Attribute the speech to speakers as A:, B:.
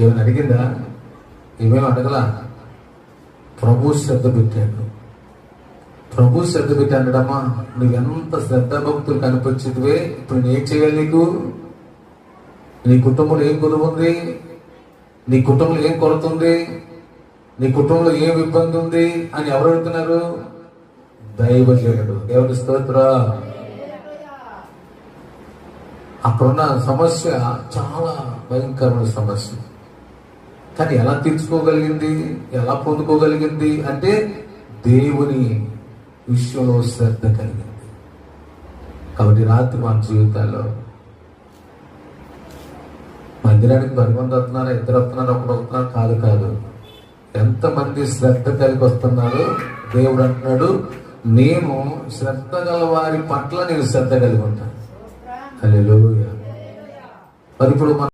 A: ఏమైనా అడిగిందా? ఏమేమి అడగలా? ప్రభు శ్రద్ధ పెట్టాడు. ప్రభు శ్రద్ధ పెట్టి అనడమ్మా నువ్వు ఎంత శ్రద్ధ భక్తులు కనిపించేదివే ఇప్పుడు నేను ఏం చేయాలి నీకు? నీ కుటుంబంలో ఏం కొరవ ఉంది? నీ కుటుంబంలో ఏం కొరత ఉంది? నీ కుటుంబంలో ఏం ఇబ్బంది ఉంది? అని ఎవరు అడుగుతున్నారు? దైవజనుడు. దేవుడి స్తోత్ర. అక్కడున్న సమస్య చాలా భయంకరమైన సమస్య. కానీ ఎలా తీర్చుకోగలిగింది? ఎలా పొందుకోగలిగింది? అంటే దేవుని విషయంలో శ్రద్ధ కలిగింది. కాబట్టి రాత్రి మన జీవితాల్లో మందిరానికి పది మంది వస్తున్నారు? ఇద్దరు వస్తున్నారా? ఒకడు వస్తున్నారు? కాదు కాదు. ఎంతమంది శ్రద్ధ కలిగి వస్తున్నారు దేవుడు అంటున్నాడు నేను శ్రద్ధ గల వారి పట్ల నేను శ్రద్ధ కలిగి ఉంటాను. హలో మరి ఇప్పుడు